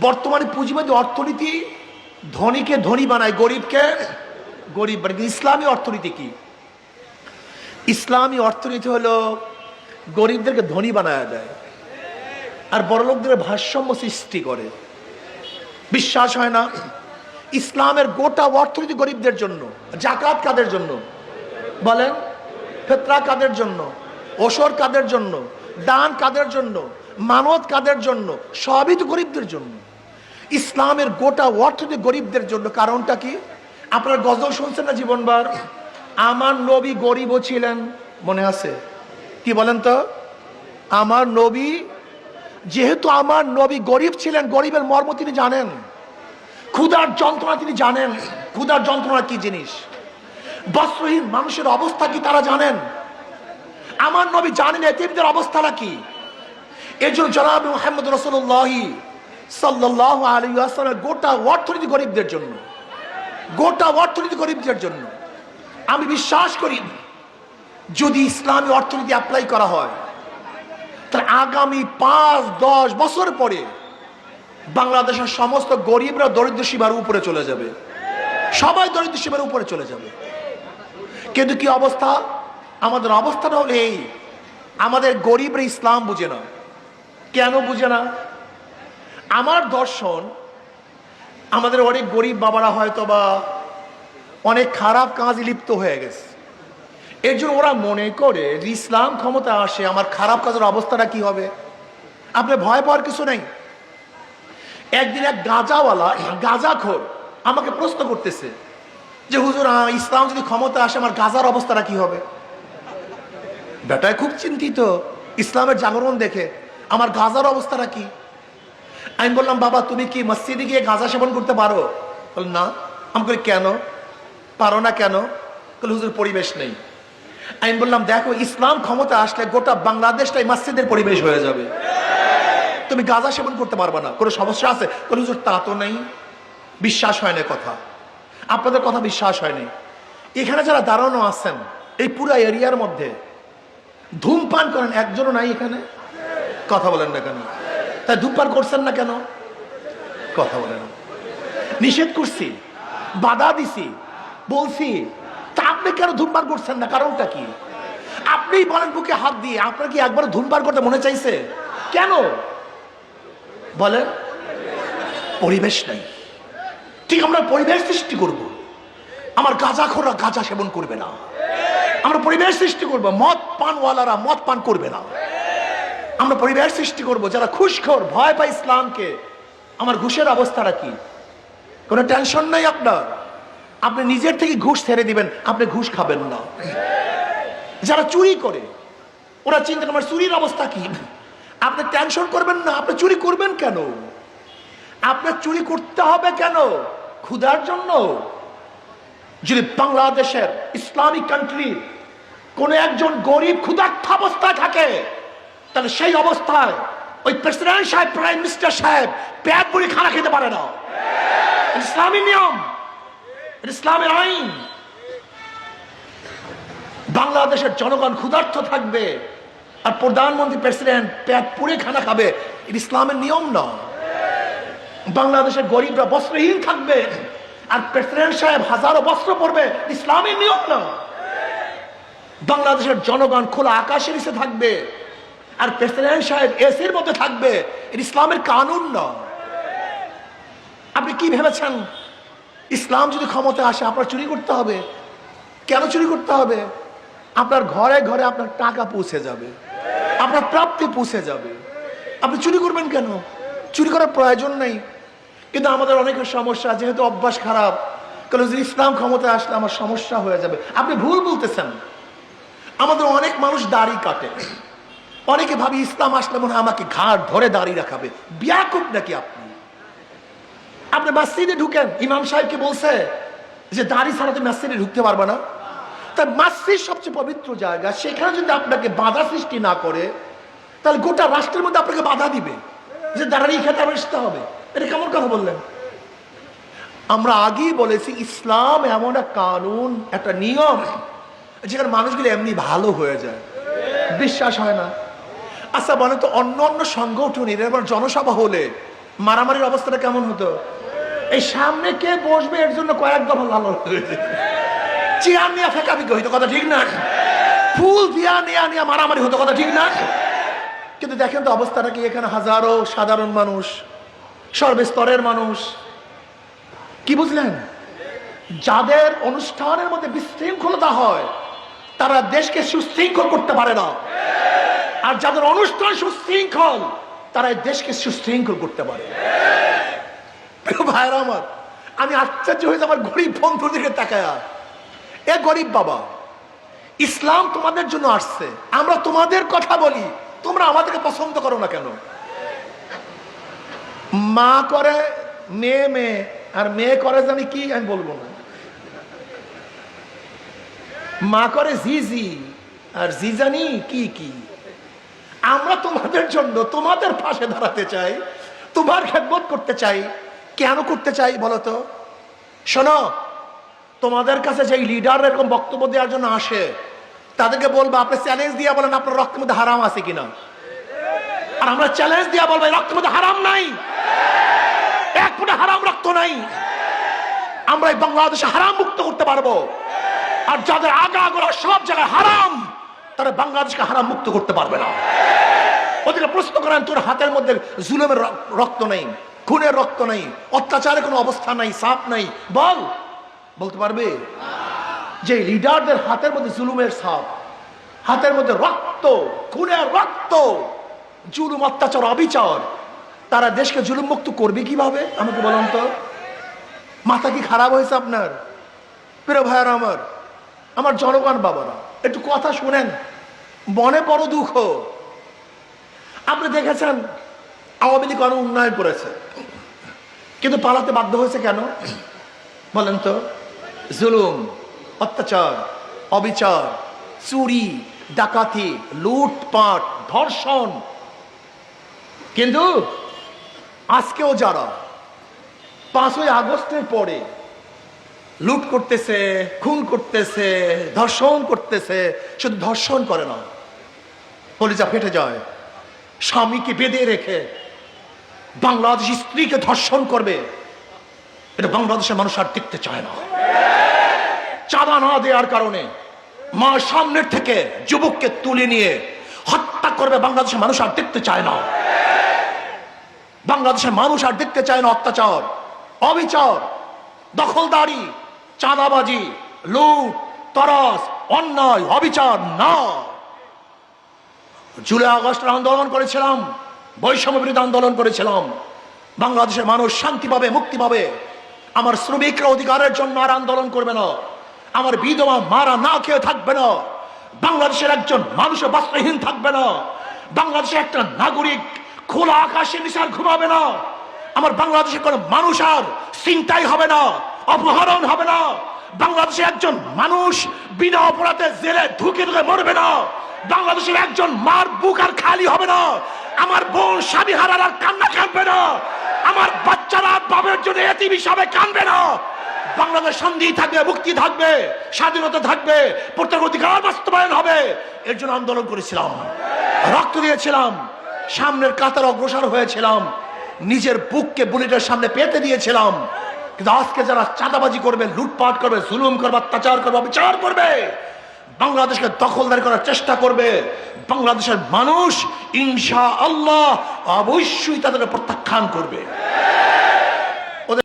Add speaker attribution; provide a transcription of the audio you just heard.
Speaker 1: বর্তমানে পুঁজিবাদী অর্থনীতি ধনীকে ধনী বানায়, গরিবকে গরিব বানায়। ইসলামী অর্থনীতি কি? ইসলামী অর্থনীতি হলো গরিবদেরকে ধনী বানায় দেয় আর বড়লোকদের ভারসাম্য সৃষ্টি করে। বিশ্বাস হয় না? ইসলামের গোটা অর্থনীতি গরিবদের জন্য। জাকাত কাদের জন্য? বলেন, ফেতরা কাদের জন্য? ওসর কাদের জন্য? দান কাদের জন্য? মানত কাদের জন্য? সবই তো গরিবদের জন্য। ইসলামের গোটা অর্থনীতি গরিবদের জন্য। কারণটা কি? আপনার গজল শুনছেন না জীবনবার আমার নবী গরিবও ছিলেন, মনে আছে? কি বলেন তো? আমার নবী, যেহেতু আমার নবী গরিব ছিলেন, গরিবের মর্ম তিনি জানেন। ক্ষুধার যন্ত্রণা তিনি জানেন। ক্ষুধার যন্ত্রণা কি জিনিস? বস্ত্রহীন মানুষের অবস্থা কি তারা জানেন? আমার নবী জানেন এতিমদের অবস্থাটা কি? এজন্য জন্য জনাব মোহাম্মদ রসুল্লাহি সাল্লাহ আলী গোটা অর্থনীতি গরিবদের জন্য। গোটা অর্থনীতি গরিবদের জন্য। আমি বিশ্বাস করি, যদি ইসলামী অর্থনীতি অ্যাপ্লাই করা হয়, তাহলে আগামী পাঁচ, দশ বছর পরে বাংলাদেশের সমস্ত গরিবরা দরিদ্র সীমার উপরে চলে যাবে। সবাই দরিদ্র সীমার উপরে চলে যাবে। কিন্তু কি অবস্থা? আমাদের অবস্থাটা হলো এই আমাদের গরিবরা ইসলাম বুঝে না। কেন বুঝে না? আমার দর্শন, আমাদের অনেক গরিব বাবারা হয়তো বা অনেক খারাপ কাজে লিপ্ত হয়ে গেছে। এর জন্য ওরা মনে করে ইসলাম ক্ষমতা আসে, আমার খারাপ কাজের অবস্থাটা কি হবে? আপনি ভয় পাওয়ার কিছু নেই? একদিন এক গাঁজাওয়ালা, গাঁজাখোর আমাকে প্রশ্ন করতেছে যে, হুজুর ইসলাম যদি ক্ষমতা আসে, আমার গাজার অবস্থাটা কি হবে? বেটায় খুব চিন্তিত। ইসলামের জাগরণ দেখে, আমার গাজার অবস্থাটা কি? আমি বললাম, বাবা, তুমি কি মসজিদে গিয়ে গাঁজা সেবন করতে পারো? বল না। আমি বলি, কেন? পারো না কেন? হুজুর, পরিবেশ নেই। আমি বললাম, দেখো, ইসলাম ক্ষমতা আসলে গোটা বাংলাদেশটাই মসজিদের পরিবেশ হয়ে যাবে। তুমি গাঁজা সেবন করতে পারবে না, কোনো সমস্যা আছে? হুজুর, তা তো নেই। বিশ্বাস হয় না কথা। আপনাদের কথা বিশ্বাস হয়নি। এখানে যারা দাঁড়ানো আছেন, এই পুরো এরিয়ার মধ্যে ধূমপান করেন, একজনও নাই এখানে? কথা বলেন না কেন? তাই ধূমপান করছেন না কেন? কথা বলেন। নিষেধ করছি, বাধা দিছি, বলছি, তা আপনি কেন ধূমপান করছেন না? কারণটা কি? আপনিই বলেন বুকে হাত দিয়ে, আপনার কি একবার ধূমপান করতে মনে চাইছে? কেন? বলেন, পরিবেশ নাই। ঠিক আমরা পরিবেশ সৃষ্টি করব। আমার গাঁজা গাঁজাখোররা গাঁজা সেবন করবে না। আমরা পরিবেশ সৃষ্টি করব। মদ পানওয়ালারা মদ পান করবে না। আমরা পরিবেশ সৃষ্টি করব, যারা খুশখোর ভয় পায় ইসলামকে। আমার ঘুষের অবস্থাটা কি? কোনো টেনশন নাই আপনার? আপনি নিজের থেকে ঘুষ ছেড়ে দিবেন, আপনি ঘুষ খাবেন না। যারা চুরি করে, ওরা চিন্তা আমার চুরির অবস্থা কি? আপনি টেনশন করবেন না, আপনি চুরি করবেন কেন? আপনার চুরি করতে হবে কেন? ক্ষুধার জন্য? যদি বাংলাদেশের ইসলামিক কান্ট্রি কোন একজন গরিব ক্ষুধার্থ অবস্থায় থাকে তাহলে সেই অবস্থায় ওই প্রেসিডেন্ট সাহেব, প্রাইম মিনিস্টার সাহেব পেট ভরে খানা খেতে পারে না। ইসলামী নিয়ম ইসলামের আইন। বাংলাদেশের জনগণ ক্ষুধার্থ থাকবে আর প্রধানমন্ত্রী, প্রেসিডেন্ট পেট পুড়ে খানা খাবে ইসলামের নিয়ম নয় বাংলাদেশের গরিবরা বস্ত্রহীন থাকবে আর প্রেসিডেন্ট সাহেব হাজারো বস্ত্র পরবে ইসলামের নিয়ম না। বাংলাদেশের জনগণ খোলা আকাশের নিচে থাকবে আর প্রেসিডেন্ট সাহেব এসির মধ্যে থাকবে, এটা ইসলামের কানুন না আপনি কি ভেবেছেন? ইসলাম যদি ক্ষমতা আসে, আপনার চুরি করতে হবে। কেন চুরি করতে হবে? আপনার ঘরে ঘরে আপনার টাকা পৌঁছে যাবে। আপনার প্রাপ্তি পৌঁছে যাবে। আপনি চুরি করবেন কেন? চুরি করার প্রয়োজন নেই। কিন্তু আমাদের অনেকের সমস্যা, যেহেতু অভ্যাস খারাপ কারণ যদি ইসলাম ক্ষমতায় আসলে আমার সমস্যা হয়ে যাবে? আপনি ভুল বলতেছেন। আমাদের অনেক মানুষ দাড়ি কাটে। অনেকে ভাবি ইসলাম আসলে মনে আমাকে ঘাট ধরে দাড়ি রাখাবে। বিয়াকুব নাকি আপনি? আপনি মসজিদে ঢুকেন, ইমাম সাহেবকে বলছে যে দাড়ি ছাড়া তুমি মসজিদে ঢুকতে পারবে না। তাই মসজিদ সবচেয়ে পবিত্র জায়গা, সেখানে যদি আপনাকে বাধা সৃষ্টি না করে, তাহলে গোটা রাষ্ট্রের মধ্যে আপনাকে বাধা দিবে যে দাঁড়ানি খেতে আসতে হবে। এটা কেমন কথা বললেন? আমরা আগেই বলেছি, ইসলাম এমন একটা কানুন, একটা নিয়ম, যেখানে মানুষগুলো এমনি ভালো হয়ে যায়। বিশ্বাস হয় না। আচ্ছা বলে তো অন্য অন্য সংগঠনের এবার জনসভা হলে। মারামারির অবস্থাটা কেমন হতো? এই সামনে কে বসবে, এর জন্য কয়েক দফা লাল হয়েছে চেয়ার নিয়ে ফেকাফিকি হইতো, কথা ঠিক না? ফুল দিয়া নেয়া নেয়া মারামারি হতো, কথা ঠিক না? কিন্তু দেখেন তো অবস্থাটা কি, এখানে হাজারো সাধারণ মানুষ, সর্বস্তরের মানুষ। কি বুঝলেন? যাদের অনুষ্ঠানের মধ্যে বিশৃঙ্খলতা হয়, তারা দেশকে সুশৃঙ্খল করতে পারে না। আর যাদের অনুষ্ঠান সুশৃঙ্খল তারা দেশকে সুশৃঙ্খল করতে পারে। ভাইরা আমার, আমি আশ্চর্য হয়েছে আমার গরিব বন্ধুর দিকে তাকায়া এ গরিব বাবা, ইসলাম তোমাদের জন্য আসছে। আমরা তোমাদের কথা বলি, তোমরা আমাদেরকে পছন্দ করো না কেন? মা করে, মেয়ে মেয়ে, আর মেয়ে করে জানি কি, আমি বলব না। মা করে জি জি, আর জি জানি কি কি? আমরা তোমাদের জন্য তোমাদের পাশে দাঁড়াতে চাই, তোমার খেদমত করতে চাই। কেন করতে চাই বলো তো? শোনো, তোমাদের কাছে যে লিডার এরকম বক্তব্য দেওয়ার জন্য আসে, তাদেরকে বলব, আপনি চ্যালেঞ্জ দিয়ে বলেন আপনার রক্তের মধ্যে হারাম আছে কিনা। আর আমরা চ্যালেঞ্জ দিয়ে বলব রক্তের মধ্যে হারাম নাই। এক ফুটে হারাম রক্ত নাই। আমরা এই বাংলাদেশে হারাম মুক্ত করতে পারব। আর যাদের আগা আগরা সব জায়গায় হারাম। তারা বাংলাদেশকে হারাম মুক্ত করতে পারবে না। ওদেরকে প্রশ্ন করেন, তোর হাতের মধ্যে জুলেমের রক- রক্ত নেই, খুনের রক্ত নেই, অত্যাচারের কোনো অবস্থা নাই, সাপ নাই, বল। বলতে পারবে? যে লিডারদের হাতের মধ্যে জুলুমের সাপ, হাতের মধ্যে রক্ত, খুনের রক্ত, জুলুম, অত্যাচার, অবিচার, তারা দেশকে জুলুম মুক্ত করবে কীভাবে? আমাকে বলুন তো। মাথা কি খারাপ হয়েছে আপনার? প্রিয় ভাইয়ার আমার আমার জনগণ বাবারা, একটু কথা শুনেন। মনে বড় দুঃখ। আপনি দেখেছেন, আওয়ামী লীগ অনেক উন্নয়ন করেছে। কিন্তু পালাতে বাধ্য হয়েছে কেন? বলেন তো। জুলুম, অত্যাচার, অবিচার, চুরি, ডাকাতি, লুটপাট, ধর্ষণ। কিন্তু আজকেও যারা পাঁচই আগস্টের পরে লুট করতেছে, খুন করতেছে, ধর্ষণ করতেছে, শুধু ধর্ষণ করে না কলিজা ফেটে যায়। স্বামীকে বেঁধে রেখে বাংলাদেশ স্ত্রীকে ধর্ষণ করবে। এটা বাংলাদেশের মানুষ আর দেখতে চায় না। চাঁদা না দেওয়ার কারণে মা সামনের থেকে যুবককে তুলে নিয়ে হত্যা করবে বাংলাদেশের মানুষ আর দেখতে চায় না। বাংলাদেশের মানুষ আর দেখতে চায় না অত্যাচার, অবিচার, দখলদারি, চাঁদাবাজি, লুট তরস অন্যায়, অবিচার না। জুলাই আগস্টের আন্দোলন করেছিলাম, বৈষম্য বিরোধী আন্দোলন করেছিলাম। বাংলাদেশের মানুষ শান্তি পাবে, মুক্তি পাবে। আমার শ্রমিকরা অধিকারের জন্য আর আন্দোলন করবে না। আমার বিধবা মারা না খেয়ে থাকবে না। বাংলাদেশের একজন মানুষ বস্ত্রহীন থাকবে না। বাংলাদেশের একটা নাগরিক খোলা আকাশের নিচে আর ঘুমাবে না। আমার বাংলাদেশের কোনো মানুষ আর চিন্তাই হবে না, অপহরণ হবে না। বাংলাদেশে একজন মানুষ বিনা অপরাধে জেলে ঢুকে ঢুকে মরবে না। বাংলাদেশের একজন মার বুক আর খালি হবে না। আমার বোন স্বামী হারার আর কান্না কাঁদবে না। আমার বাচ্চারা বাবের জন্য এতিম হিসাবে কাঁদবে না। বাংলাদেশ শান্তি থাকবে, মুক্তি থাকবে, স্বাধীনতা থাকবে, প্রত্যেক অধিকার বাস্তবায়ন হবে। এর জন্য আন্দোলন করেছিলাম। রক্ত দিয়েছিলাম। সামনের কাতার অগ্রসর হয়েছিলাম। নিজের বুককে বুলেটের সামনে পেতে দিয়েছিলাম। কিন্তু আজকে যারা চাঁদাবাজি করবে, লুটপাট করবে, জুলুম করবে, অত্যাচার করবে বিচার করবে বাংলাদেশকে দখলদারি করার চেষ্টা করবে। বাংলাদেশের মানুষ ইনশা আল্লাহ অবশ্যই তাদের প্রত্যাখ্যান করবে।